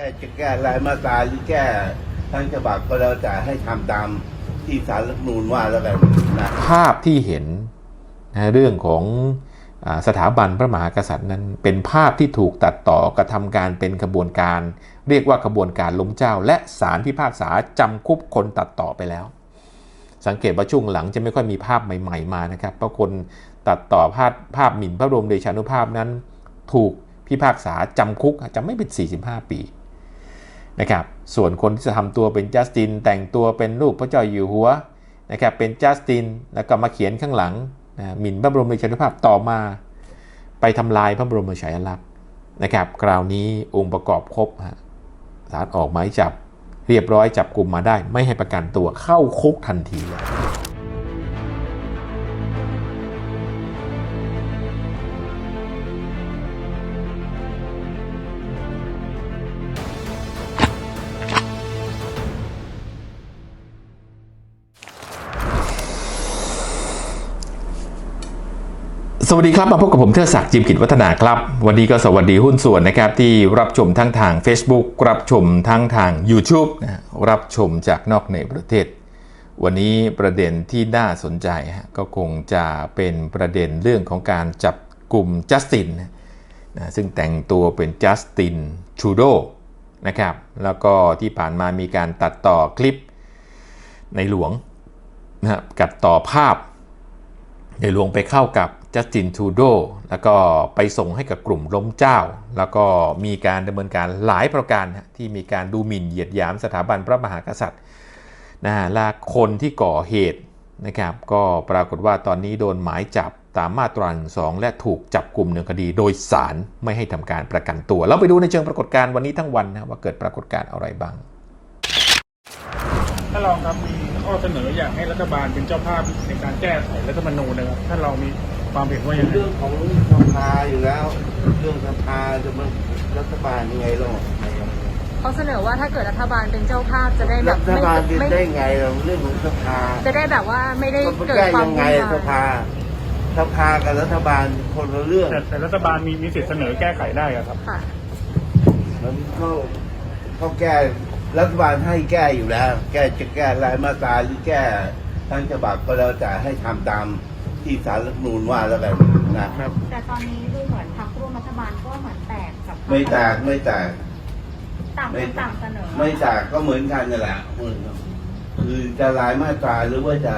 แก้จะแก้รายมาตราหรือแก้ทั้งฉบับก็แล้วแต่ให้ทำตามที่สารรัฐนูญว่าแล้วกันนะภาพที่เห็นนะเรื่องของสถาบันพระมหากษัตริย์นั้น เป็นภาพที่ถูกตัดต่อกระทำการเป็นขบวนการ เรียกว่าขบวนการล้มเจ้า และศาลพิพากษาจำคุกคนตัดต่อไปแล้ว สังเกตว่าช่วงหลังจะไม่ค่อยมีภาพใหม่ๆมานะครับเพราะคนตัดต่อภาพภาพหมิ่นพระบรมเดชานุภาพนั้น ถูกพิพากษาจำคุกจำไม่เป็น 45 ปี นะครับส่วนคนที่จะทำตัวเป็นจัสติน แต่งตัวเป็นรูปพระเจ้าอยู่หัวนะครับเป็นจัสตินแล้วก็มาเขียนข้างหลังนะหมิ่นพระบรมเดชานุภาพต่อมา ไปทำลายพระบรมฉายาลักษณ์นะครับคราวนี้องค์ประกอบครบฮะศาลออกหมายจับเรียบร้อยจับกลุ่มมาได้ ไม่ให้ประกันตัวเข้าคุกทันทีเลย สวัสดีครับ มาพบกับผมเทิดศักดิ์จิมกิจวัฒนาครับ วันนี้ก็สวัสดีหุ้นส่วนนะครับ ที่รับชมทั้งทาง Facebook รับชมทั้งทาง YouTube นะรับชมจากนอกในประเทศ วันนี้ประเด็นที่น่าสนใจฮะก็คงจะเป็นประเด็นเรื่องของการจับกลุ่มจัสตินนะซึ่งแต่งตัวเป็นจัสตินชูโดนะครับแล้วก็ที่ผ่านมามีการตัดต่อคลิปในหลวงนะครับกัดต่อภาพในหลวงไปเข้ากับ จัสตินทูโดแล้วก็ไปส่งให้กับกลุ่มล้มเจ้า แล้วก็มีการดำเนินการหลายประการที่มีการดูหมิ่นเหยียดหยามสถาบันพระมหากษัตริย์นะฮะและคนที่ก่อเหตุนะครับก็ปรากฏว่าตอนนี้โดนหมายจับตามมาตราสองและถูกจับกลุ่มหนึ่งคดี โดยสารไม่ให้ทำการประกันตัวเราไปดูในเชิงปรากฏการณ์วันนี้ทั้งวันนะว่าเกิดปรากฏการณ์อะไรบ้าง ถ้าลองครับมีข้อเสนออยากให้รัฐบาลเป็นเจ้าภาพในการแก้ไขรัฐธรรมนูญนะครับถ้าเรามีความเห็นว่าอย่างไรเรื่องของสภาอยู่แล้ว เรื่องสภาจะมารัฐบาลยังไงหรอกเขาเสนอว่าถ้าเกิดรัฐบาลเป็นเจ้าภาพจะได้แบรับฐบาลไม่เป็นไม่ได้ไงเราเรื่องของสภาจะได้แบบว่าไม่ได้ก็มันเกิดแก้ความยังไงวุ่นวายสภาสภากับรัฐบาลคนละเรื่อง แต่แต่รัฐบาลมีมีสิทธิ์เสนอแก้ไขได้อะครับค่ะ มันก็เขาแก้ รัฐบาลให้แก้อยู่แล้ว แก้จะแก้รายมาตราหรือแก้ทั้งฉบับก็แล้วแต่ให้ทำตามที่สารรัฐธรรมนูญว่าแล้วกันนะครับ แต่ตอนนี้ดูเหมือนพรรคร่วมรัฐบาลก็เหมือนแตกกับพรรคไม่แตกไม่แตกต่างคนต่างเสนอไม่แตกก็เหมือนกันนั่นแหละคือจะรายมาตราหรือว่าจะ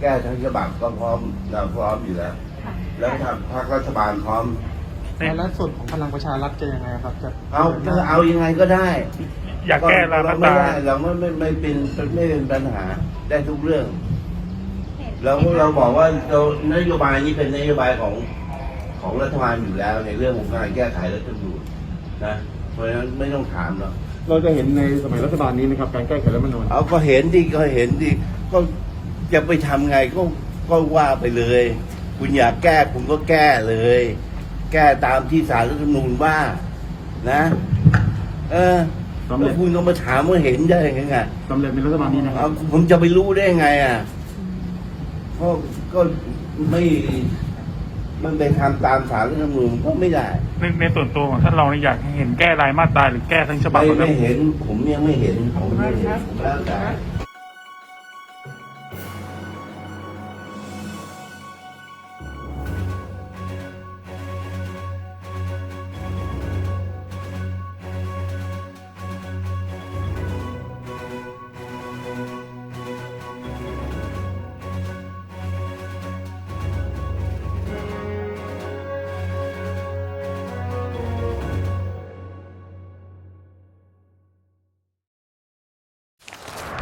แก้ทั้งฉบับก็พร้อมเราพร้อมอยู่แล้วค่ะแล้วทางพรรครัฐบาลพร้อมแล้วส่วนของพลังประชารัฐจะยังไงครับจะเอาก็เอายังไงก็ได้ อยากแก้รายมาตไม่ราได้เราไม่ไม่ไม่เป็นไม่เป็นปัญหาได้ทุกเรื่อง เราเราบอกว่าเรานโยบายนี้เป็นนโยบายของของรัฐบาลอยู่แล้ว ในเรื่องของการแก้ไขรัฐธรรมนูญนะเพราะฉะนั้นไม่ต้องถามหรอกเราจะเห็นในสมัยรัฐบาลนี้นะครับ การแก้ไขรัฐธรรมนูญเอาก็เห็นดิก็เห็นดิก็จะไปทำไงก็ก็ว่าไปเลย คุณอยากแก้คุณก็แก้เลย แก้ตามที่สารรัฐธรรมนูญว่านะ เออ สำเร็แล้จวคุณก็มาถามว่าเห็นได้ยังไงสำเร็จในรัฐบาลนี้นะครัเอาบผมจะไปรู้ได้ไงอะก็ก็ไม่มันไปทำตามสารรัฐธรรมนูญก็ไม่ได้ ในในส่วนตัวของท่านรองเนี่ยอยากให้เห็นแก้รายมาตราหรือแก้ทั้งฉบับไม่ของรัฐไม่ธรรมนูญเห็น ผมยังไม่เห็นผมไม่เห็นผมแล้วแต่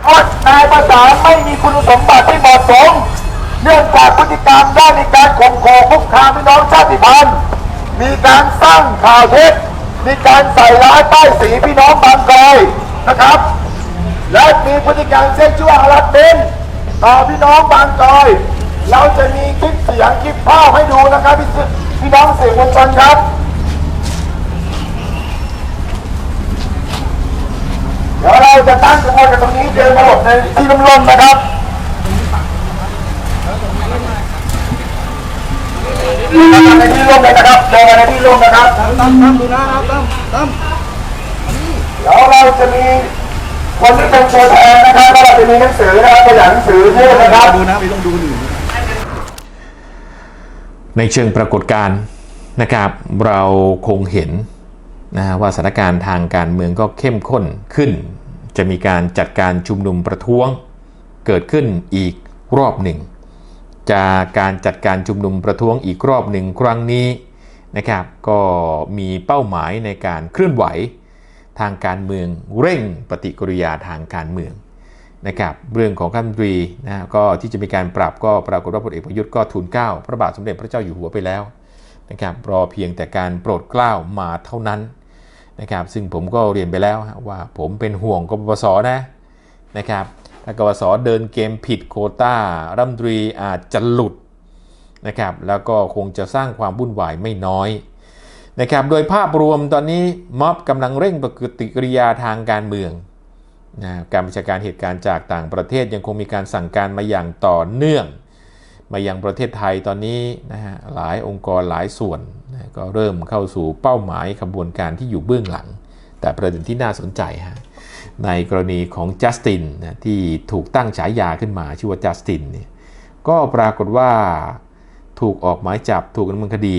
เพราะนายประสานไม่มีคุณสมบัติที่เหมาะสม เนื่องจากพฤติกรรมได้มีการข่มขู่คุกคามพี่น้องชาติพันธุ์ มีการสร้างข่าวเท็จ มีการใส่ร้ายป้ายสีพี่น้องบางกอยนะครับ และมีพฤติกรรมเซ็กชวลฮาร์ดเนต่อพี่น้องบางกอย เราจะมีคลิปเสียงคลิปภาพให้ดูนะครับพี่พี่น้องสื่อมวลชนครับ เดี๋ยวเรา จะตั้งขบวนกันตรงนี้เดินมาหลบในที่ร่มๆนะครับเดินมาในที่ร่มเลยนะครับเดินมาในที่ร่มนะครับตั้มตั้มดูนะครับตั้มตั้มดี๋ยวเราจะมีคนที่เป็นตัวแทนนะครับแล้วเราจะมีหนังสือนะครับตัวอย่างหนังสือพูดนะครับดูนะไม่ต้องดูหนึ่งในเชิงปรากฏการณ์นะครับเราคงเห็นนะฮะว่าสถานการณ์ทางการเมืองก็เข้มข้นขึ้น จะมีการจัดการชุมนุมประท้วง เกิดขึ้นอีกรอบหนึ่ง จากการจัดการชุมนุมประท้วงอีกรอบหนึ่งครั้งนี้นะครับ ก็มีเป้าหมายในการเคลื่อนไหวทางการเมืองเร่งปฏิกิริยาทางการเมืองนะครับเรื่องของขั้นตรีนะฮะก็ที่จะมีการปรับก็ปรากฏว่าพลเอกประยุทธ์ก็ทูลเกล้าพระบาทสมเด็จพระเจ้าอยู่หัวไปแล้วนะครับรอเพียงแต่การโปรดเกล้ามาเท่านั้น นะครับซึ่งผมก็เรียนไปแล้วว่าผมเป็นห่วงกบพศนะนะครับถ้ากบพศเดินเกมผิดโควต้ารัมนตรีอาจจะหลุดนะครับแล้วก็คงจะสร้างความวุ่นวายไม่น้อยนะครับโดยภาพรวมตอนนี้ม็อบกำลังเร่งปฏิกิริยาทางการเมืองนะการบัญชาการเหตุการณ์จากต่างประเทศยังคงมีการสั่งการมาอย่างต่อเนื่อง มายังประเทศไทยตอนนี้นะฮะหลายองค์กรหลายส่วน ก็เริ่มเข้าสู่เป้าหมายขบวนการที่อยู่เบื้องหลัง แต่ประเด็นที่น่าสนใจฮะในกรณีของจัสตินนะที่ถูกตั้งฉายาขึ้นมาชื่อว่าจัสตินเนี่ยก็ปรากฏว่าถูกออกหมายจับถูกดำเนินคดี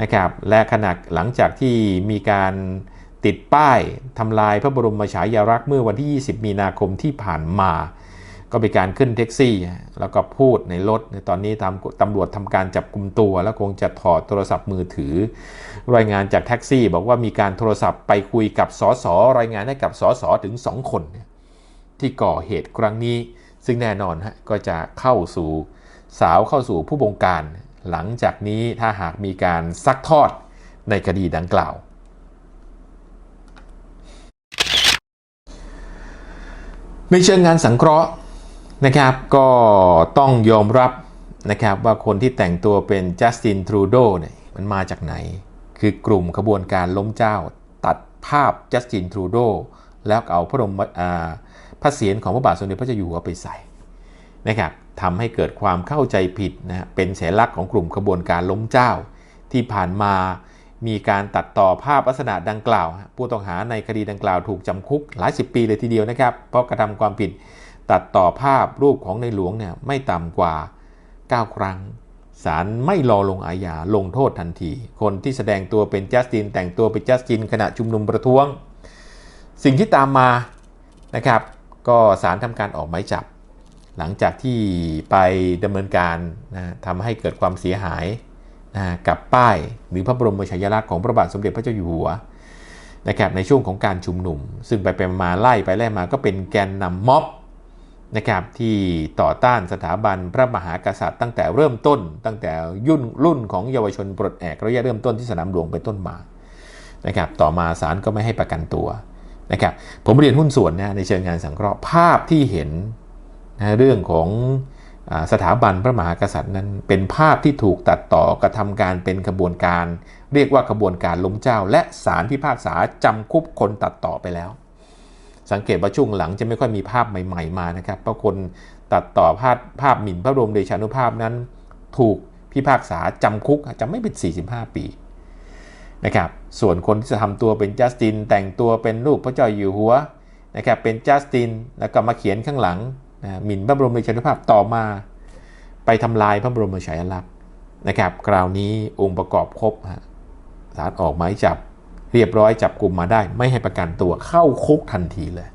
นะครับและขณะหลังจากที่มีการติดป้ายทำลายพระบรมฉายาลักษณ์เมื่อวันที่ 20 มีนาคมที่ผ่านมา ก็มีการขึ้นแท็กซี่ แล้วก็พูดในรถในตอนนี้ตามตำรวจทำการจับกลุ่มตัว แล้วคงจะถอดโทรศัพท์มือถือ รายงานจากแท็กซี่ บอกว่ามีการโทรศัพท์ไปคุยกับสสรายงานให้กับสสถึง 2 คนเนี่ยที่ก่อเหตุครั้งนี้ ซึ่งแน่นอนฮะก็จะเข้าสู่สาวเข้าสู่ผู้บงการ หลังจากนี้ถ้าหากมีการซักทอดในคดีดังกล่าวในเชิงงานสังเคราะห์ นะครับ ก็ต้องยอมรับนะครับว่าคนที่แต่งตัวเป็นจัสตินทรูโดเนี่ยมันมาจากไหน คือกลุ่มขบวนการล้มเจ้า ตัดภาพจัสตินทรูโดแล้วเอาพระบรมพระเศียรของพระบาทสมเด็จพระเจ้าอยู่หัวไปใส่นะครับทำให้เกิดความเข้าใจผิดนะเป็นสัญลักษณ์ของกลุ่มขบวนการล้มเจ้า ที่ผ่านมามีการตัดต่อภาพลักษณะดังกล่าว ผู้ต้องหาในคดีดังกล่าวถูกจำคุกหลายสิบปีเลยทีเดียวนะครับ เพราะกระทำความผิด ตัดต่อภาพรูปของในหลวงเนี่ยไม่ต่ำกว่า 9 ครั้งศาลไม่รอลงอาญาลงโทษทันที คนที่แสดงตัวเป็นจัสติน แต่งตัวเป็นจัสตินขณะชุมนุมประท้วง สิ่งที่ตามมานะครับ ก็ศาลทำการออกหมายจับ หลังจากที่ไปดำเนินการนะทำให้เกิดความเสียหายนะกับป้ายหรือพระบรมฉายาลักษณ์ของพระบาทสมเด็จพระเจ้าอยู่หัวนะครับในช่วงของการชุมนุม ซึ่งไปเป็นมาไล่ไปไล่มาก็เป็นแกนนำม็อบ นะครับที่ต่อต้านสถาบันพระมหากษัตริย์ตั้งแต่เริ่มต้น ตั้งแต่ยุ่นรุ่นของเยาวชนปลดแอกระยะเริ่มต้นที่สนามหลวงเป็นต้นมานะครับต่อมาศาลก็ไม่ให้ประกันตัวนะครับผมเรียนหุ้นส่วนนะในเชิงงานสังเคราะห์ภาพที่เห็นนะเรื่องของสถาบันพระมหากษัตริย์นั้น เป็นภาพที่ถูกตัดต่อกระทำการเป็นขบวนการ เรียกว่าขบวนการล้มเจ้า และศาลพิพากษาจำคุกคนตัดต่อไปแล้ว สังเกตว่าช่วงหลังจะไม่ค่อยมีภาพใหม่ ๆ มานะครับเพราะคนตัดต่อภาพภาพหมิ่นพระบรมเดชานุภาพนั้น ถูกพิพากษาจำคุกจำไม่เป็น 45 ปีนะครับส่วนคนที่จะทำตัวเป็นจัสติน แต่งตัวเป็นรูปพระเจ้าอยู่หัวนะครับเป็นจัสตินแล้วก็มาเขียนข้างหลังนะหมิ่นพระบรมเดชานุภาพต่อมา ไปทำลายพระบรมฉายาลักษณ์นะครับ คราวนี้องค์ประกอบครบฮะศาลออกหมายจับ เรียบร้อยจับกลุ่มมาได้ ไม่ให้ประกันตัวเข้าคุกทันทีเลย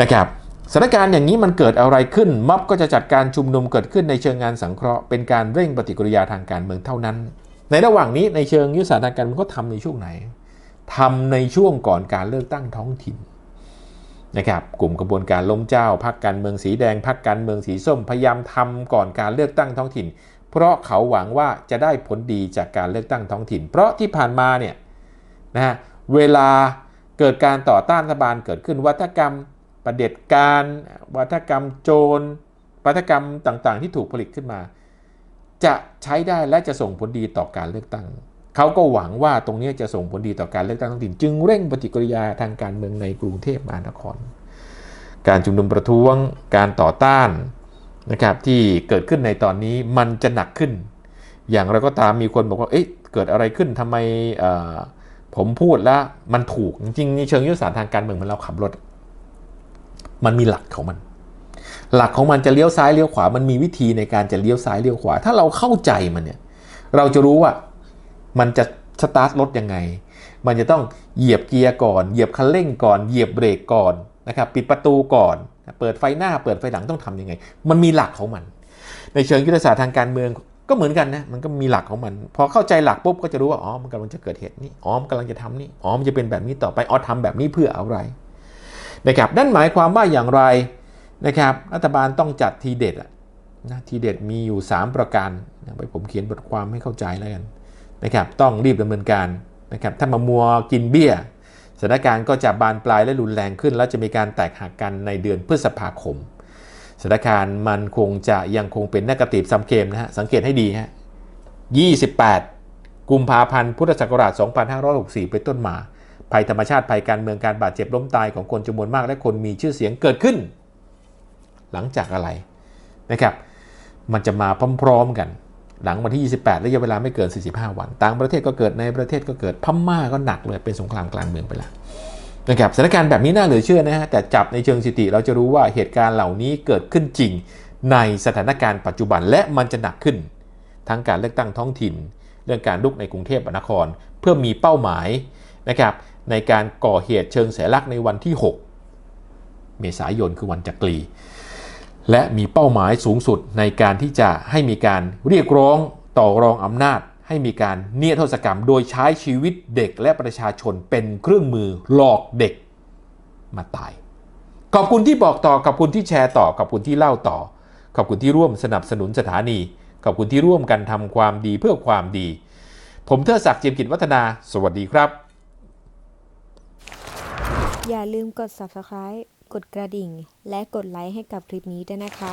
นะครับสถานการณ์อย่างนี้มันเกิดอะไรขึ้น ม็อบก็จะจัดการชุมนุมเกิดขึ้นในเชิงงานสังเคราะห์เป็นการเร่งปฏิกิริยาทางการเมืองเท่านั้น ในระหว่างนี้ในเชิงยุทธศาสตร์ทางการเมืองก็ทำในช่วงไหนทำในช่วงก่อนการเลือกตั้งท้องถิ่นนะครับกลุ่มกระบวนการล้มเจ้าพรรคการเมืองสีแดงพรรคการเมืองสีส้มพยายามทำก่อนการเลือกตั้งท้องถิ่น เพราะเขาหวังว่าจะได้ผลดีจากการเลือกตั้งท้องถิ่น เพราะที่ผ่านมาเนี่ย นะฮะเวลาเกิดการต่อต้านรัฐบาลเกิดขึ้นวัฒกรรมประเด็จการวัฒกรรมโจรวัฒกรรมต่างๆ ที่ถูกผลิตขึ้นมา จะใช้ได้และจะส่งผลดีต่อการเลือกตั้งเขาก็หวังว่าตรงนี้จะส่งผลดีต่อการเลือกตั้งท้องถิ่นจึงเร่งปฏิกิริยาทางการเมืองในกรุงเทพมหานคร การชุมนุมประท้วงการต่อต้านนะครับที่เกิดขึ้นในตอนนี้มันจะหนักขึ้น อย่างไรก็ตามมีคนบอกว่าเอ๊ะเกิดอะไรขึ้นทำไมอ ผมพูดแล้วมันถูกจริงๆในเชิงยุทธศาสตร์ทางการเมืองมันเราขับรถ มันมีหลักของมัน หลักของมันจะเลี้ยวซ้ายเลี้ยวขวา มันมีวิธีในการจะเลี้ยวซ้ายเลี้ยวขวา ถ้าเราเข้าใจมันเนี่ย เราจะรู้ว่ามันจะสตาร์ทรถยังไง มันจะต้องเหยียบเกียร์ก่อน เหยียบคันเร่งก่อน เหยียบเบรกก่อนนะครับปิดประตูก่อน เปิดไฟหน้าเปิดไฟหลังต้องทำยังไง มันมีหลักของมัน ในเชิงยุทธศาสตร์ทางการเมือง ก็เหมือนกันนะมันก็มีหลักของมัน พอเข้าใจหลักปุ๊บก็จะรู้ว่าอ๋อมันกำลังจะเกิดเหตุนี้อ๋อมันกำลังจะทำนี่อ๋อมันจะเป็นแบบนี้ต่อไปอ๋อทำแบบนี้เพื่ออะไรนะครับนั่นหมายความว่าอย่างไรนะครับรัฐบาลต้องจัดทีเด็ดอะนะทีเด็ดมีอยู่ 3 ประการไปผมเขียนบทความให้เข้าใจแล้วกันนะครับต้องรีบดำเนินการนะครับถ้ามามัวกินเบี้ยสถานการณ์ก็จะบานปลายและรุนแรงขึ้น แล้วจะมีการแตกหักกันในเดือนพฤษภาคม สถานการณ์มันคงจะยังคงเป็นนักตีบซัมเกมนะฮะ สังเกตให้ดีฮะ 28 กุมภาพันธ์ พุทธศักราช 2564 เป็นต้นมา ภัยธรรมชาติ ภัยการเมือง การบาดเจ็บล้มตายของคนจำนวนมาก และคนมีชื่อเสียงเกิดขึ้น หลังจากอะไรนะครับ มันจะมาพร้อมๆกัน หลังวันที่ 28 ระยะเวลาไม่เกิน 45 วัน ต่างประเทศก็เกิด ในประเทศก็เกิด พม่าก็หนักเลย เป็นสงครามกลางเมืองไปแล้ว นะครับสถานการณ์แบบนี้น่าเหลือเชื่อนะฮะแต่จับในเชิงสถิติเราจะรู้ว่าเหตุการณ์เหล่านี้เกิดขึ้นจริง ในสถานการณ์ปัจจุบันและมันจะหนักขึ้น ทั้งการเลือกตั้งท้องถิ่น เรื่องการลุกในกรุงเทพมหานคร เพื่อมีเป้าหมายนะครับในการก่อเหตุเชิงสัญลักษณ์ในวันที่ 6 เมษายนคือวันจักรี และมีเป้าหมายสูงสุดในการที่จะให้มีการเรียกร้องต่อรองอำนาจ ให้มีการเนียโทษกรรม โดยใช้ชีวิตเด็กและประชาชนเป็นเครื่องมือหลอกเด็กมาตาย ขอบคุณที่บอกต่อขอบคุณที่แชร์ต่อขอบคุณที่เล่าต่อ ขอบคุณที่ร่วมสนับสนุนสถานี ขอบคุณที่ร่วมกันทำความดีเพื่อความดี ผมเทอศักดิ์เจียมกิจวัฒนา สวัสดีครับ อย่าลืมกด subscribe กดกระดิ่ง และกดไลค์ให้กับคลิปนี้ด้วยนะคะ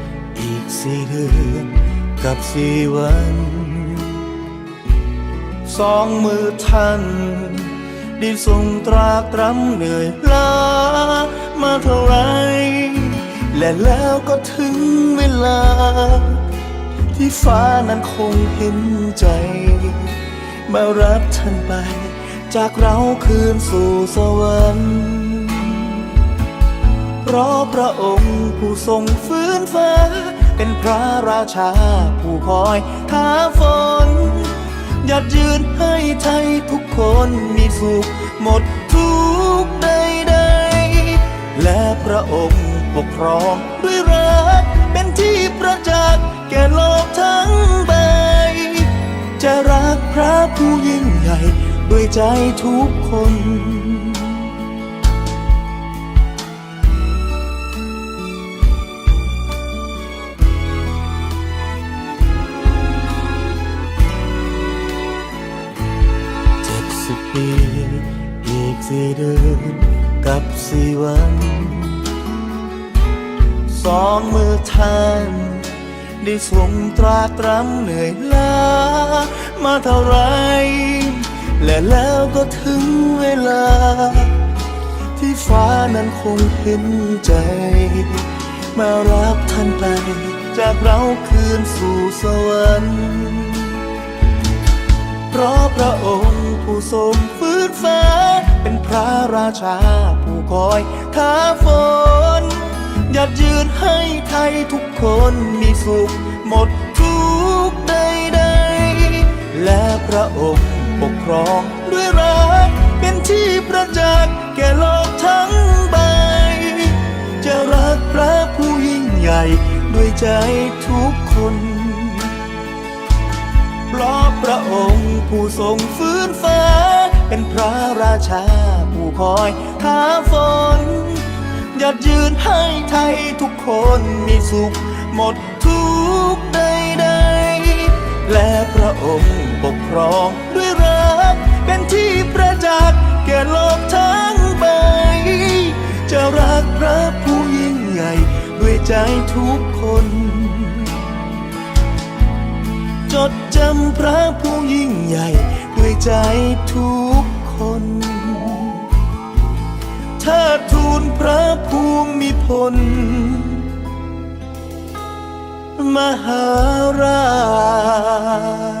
สี่เดือนกับสี่วัน สองมือท่านได้ทรงตรากตรำเหนื่อยล้ามาเท่าไร และแล้วก็ถึงเวลา ที่ฟ้านั้นคงเห็นใจ มารับท่านไป จากเราคืนสู่สวรรค์เพราะพระองค์ผู้ทรงฟื้นฟ้า เป็นพระราชาผู้คอยท้าฝนหยัดยืนให้ไทยทุกคนมีสุขหมดทุกข์ใดและพระองค์ปกครองด้วยรักเป็นที่ประจักษ์แก่โลกทั้งใบ จะรักพระผู้ยิ่งใหญ่ด้วยใจทุกคน ปี อีกสี่เดือนกับสี่วัน สองมือท่านได้ทรงตราตรำเหนื่อยล้ามาเท่าไร และแล้วก็ถึงเวลา ที่ฟ้านั้นคงเห็นใจ มารับท่านไป จากเราคืนสู่สวรรค์เพราะพระองค์ ทรงฟื้นฟ้า เป็นพระราชาผู้คอยท้าฝนหยัดยืนให้ไทยทุกคนมีสุข หมดทุกข์ใดๆและพระองค์ปกครองด้วยรัก เป็นที่ประจักษ์แก่โลกทั้งใบ จะรักพระผู้ยิ่งใหญ่ด้วยใจทุกคน เพราะพระองค์ผู้ทรงฟื้นฟ้า เป็นพระราชาผู้คอยท้าฝนหยัดยืนให้ไทยทุกคนมีสุขหมดทุกข์ใดและพระองค์ปกครองด้วยรัก เป็นที่ประจักษ์แก่โลกทั้งใบ จะรักพระผู้ยิ่งใหญ่ด้วยใจทุกคน จดจำพระผู้ยิ่งใหญ่ ด้วยใจทุกคนเทิดทูนพระภูมิพล มหาราช